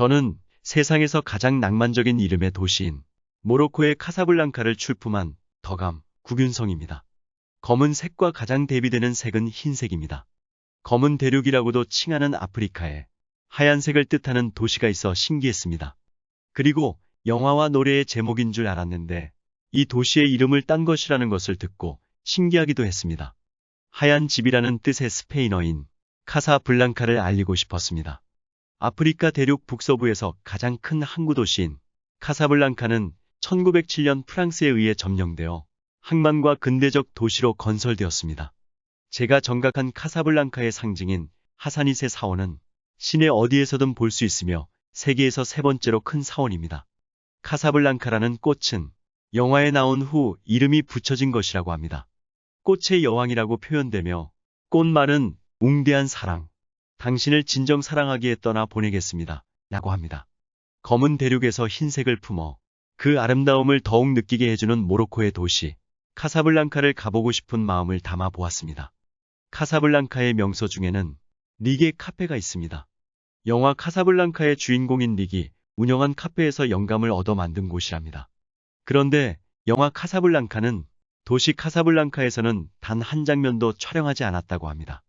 저는 세상에서 가장 낭만적인 이름의 도시인 모로코의 카사블랑카를 출품한 더감 구균성입니다. 검은 색과 가장 대비되는 색은 흰색입니다. 검은 대륙이라고도 칭하는 아프리카에 하얀색을 뜻하는 도시가 있어 신기했습니다. 그리고 영화와 노래의 제목인 줄 알았는데 이 도시의 이름을 딴 것이라는 것을 듣고 신기하기도 했습니다. 하얀 집이라는 뜻의 스페인어인 카사블랑카를 알리고 싶었습니다. 아프리카 대륙 북서부에서 가장 큰 항구 도시인 카사블랑카는 1907년 프랑스에 의해 점령되어 항만과 근대적 도시로 건설되었습니다. 제가 정각한 카사블랑카의 상징인 하사니세 사원은 시내 어디에서든 볼 수 있으며 세계에서 세 번째로 큰 사원입니다. 카사블랑카라는 꽃은 영화에 나온 후 이름이 붙여진 것이라고 합니다. 꽃의 여왕이라고 표현되며 꽃말은 웅대한 사랑, 당신을 진정 사랑하기에 떠나 보내겠습니다. 라고 합니다. 검은 대륙에서 흰색을 품어 그 아름다움을 더욱 느끼게 해주는 모로코의 도시, 카사블랑카를 가보고 싶은 마음을 담아 보았습니다. 카사블랑카의 명소 중에는 릭의 카페가 있습니다. 영화 카사블랑카의 주인공인 릭이 운영한 카페에서 영감을 얻어 만든 곳이랍니다. 그런데 영화 카사블랑카는 도시 카사블랑카에서는 단 한 장면도 촬영하지 않았다고 합니다.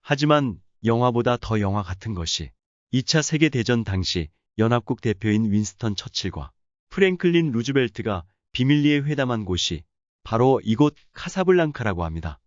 하지만 영화보다 더 영화 같은 것이 2차 세계대전 당시 연합국 대표인 윈스턴 처칠과 프랭클린 루즈벨트가 비밀리에 회담한 곳이 바로 이곳 카사블랑카라고 합니다.